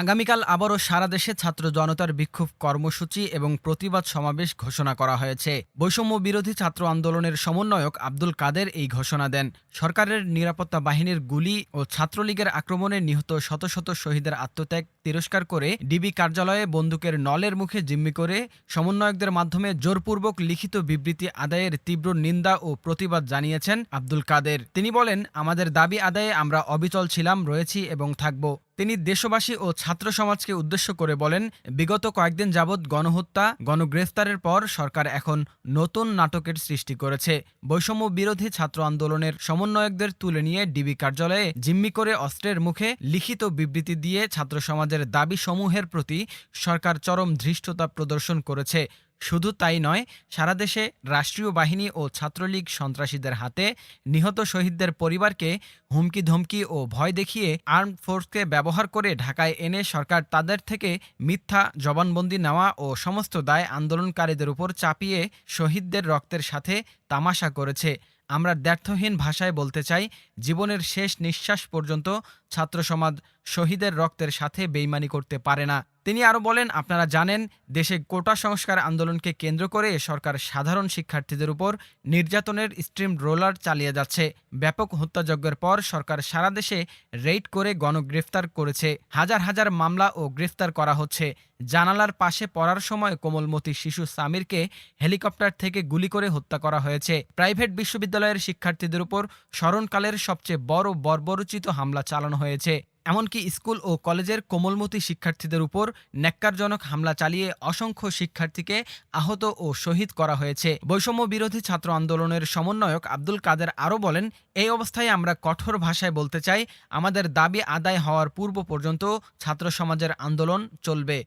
আগামীকাল আবারও সারা দেশে ছাত্র জনতার বিক্ষোভ কর্মসূচি এবং প্রতিবাদ সমাবেশ ঘোষণা করা হয়েছে। বৈষম্য বিরোধী ছাত্র আন্দোলনের সমন্বয়ক আব্দুল কাদের এই ঘোষণা দেন। সরকারের নিরাপত্তা বাহিনীর গুলি ও ছাত্রলীগের আক্রমণে নিহত শত শত শহীদের আত্মত্যাগ তিরস্কার করে ডিবি কার্যালয়ে বন্দুকের নলের মুখে জিম্মি করে সমন্বয়কদের মাধ্যমে জোরপূর্বক লিখিত বিবৃতি আদায়ের তীব্র নিন্দা ও প্রতিবাদ জানিয়েছেন আব্দুল কাদের। তিনি বলেন, আমাদের দাবি আদায়ে আমরা অবিচল ছিলাম, রয়েছি এবং থাকব। তিনি দেশবাসী ও ছাত্র সমাজকে উদ্দেশ্য করে বলেন, বিগত কয়েকদিন যাবৎ গণহত্যা, গণগ্রেফতারের পর সরকার এখন নতুন নাটকের সৃষ্টি করেছে। বৈষম্য বিরোধী ছাত্র আন্দোলনের সমন্বয়কদের তুলে নিয়ে ডিবি কার্যালয়ে জিম্মি করে অস্ত্রের মুখে লিখিত বিবৃতি দিয়ে ছাত্র সমাজের দাবি সমূহের প্রতি সরকার চরম ধৃষ্টতা প্রদর্শন করেছে। শুধু তাই নয়, সারা দেশে রাষ্ট্রীয় বাহিনী ও ছাত্রলীগ সন্ত্রাসীদের হাতে নিহত শহীদদের পরিবারকে হুমকি ধমকি ও ভয় দেখিয়ে আর্মড ফোর্সকে ব্যবহার করে ঢাকায় এনে সরকার তাদের থেকে মিথ্যা জবানবন্দি নেওয়া ও সমস্ত দায় আন্দোলনকারীদের উপর চাপিয়ে শহীদদের রক্তের সাথে তামাশা করেছে। আমরা দ্ব্যর্থহীন ভাষায় বলতে চাই, জীবনের শেষ নিঃশ্বাস পর্যন্ত ছাত্র সমাজ শহীদের রক্তের সাথে বেইমানি করতে পারে না। তিনি আরও বলেন, আপনারা জানেন, দেশে কোটা সংস্কার আন্দোলনকে কেন্দ্র করে সরকার সাধারণ শিক্ষার্থীদের উপর নির্যাতনের স্ট্রিম রোলার চালিয়ে যাচ্ছে। ব্যাপক হত্যাযজ্ঞের পর সরকার সারা দেশে রেইড করে গণগ্রেফতার করেছে। হাজার হাজার মামলা ও গ্রেফতার করা হচ্ছে। জানালার পাশে পড়ার সময় কোমলমতি শিশু সামিরকে হেলিকপ্টার থেকে গুলি করে হত্যা করা হয়েছে। প্রাইভেট বিশ্ববিদ্যালয়ের শিক্ষার্থীদের উপর স্মরণকালের সবচেয়ে বড় বর্বরচিত হামলা চালানো হয়েছে। এমনকি স্কুল ও কলেজের কোমলমতি শিক্ষার্থীদের উপর ন্যাক্কারজনক হামলা চালিয়ে অসংখ্য শিক্ষার্থীকে আহত ও শহীদ করা হয়েছে। বৈষম্য বিরোধী ছাত্র আন্দোলনের সমন্বয়ক আব্দুল কাদের আরও বলেন, এই অবস্থায় আমরা কঠোর ভাষায় বলতে চাই, আমাদের দাবি আদায় হওয়ার পূর্ব পর্যন্ত ছাত্র সমাজের আন্দোলন চলবে।